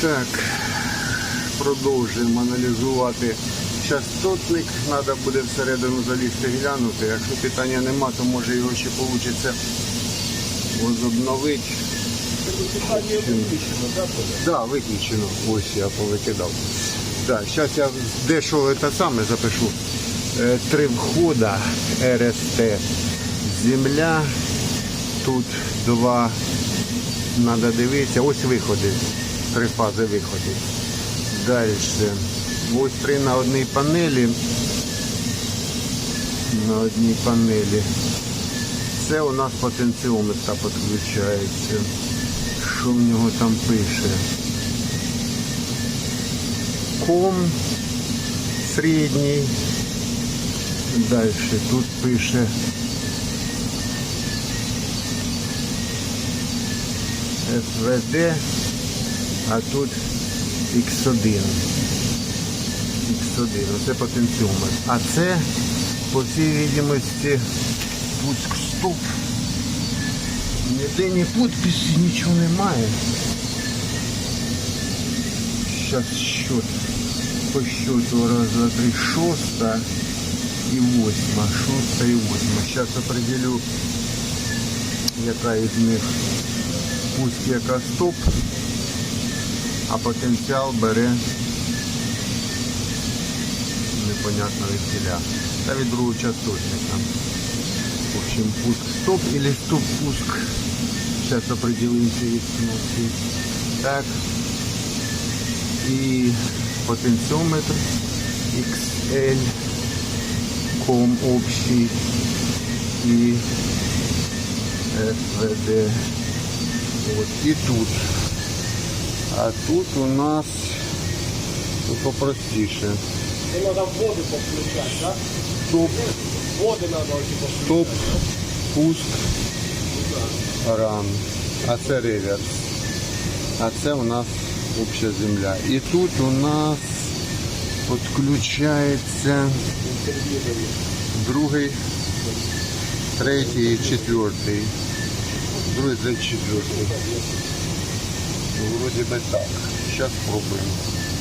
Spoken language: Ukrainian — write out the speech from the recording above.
Так, продовжуємо аналізувати частотник. Треба буде всередину залізти глянути. Якщо питання нема, то може його ще вийде возобновити. Да, виключено. Ось я повикидав. Так, зараз я дещо те саме запишу. Е, Три входа РСТ. Земля. Тут два. Треба дивитися. Ось виходи. Три фази виходів. Далі. Ось три на одній панелі. На одній панелі. Це у нас потенціометр підключається. Що в нього там пише? Ком середній. Далі тут пише СВД, а тут X1. X1, оце потенціометр. А це, по всій відомості, пуск стоп. Ніде ні підписі, нічого немає. Сейчас счет. По счету раз, два, три, шоста и восьма. Шоста и восьма. Сейчас определю, яка із них пусть яка стоп, а потенціал бере непонятно від тіля. Та від другого частотника. В общем, пуск стоп или стоп пуск. Сейчас определимся из кнопки. Так. И потенциометр XL, ком общий и СВД. Вот. И тут. А тут у нас попростіше. Це треба воду підключати, так? Стоп, Води треба типу, стоп, пуск, ран. А це реверс. А це у нас обща земля. І тут у нас підключається другий, третій четвертий. Другий, третій, четвертий. Вроде бы так. Сейчас пробуем.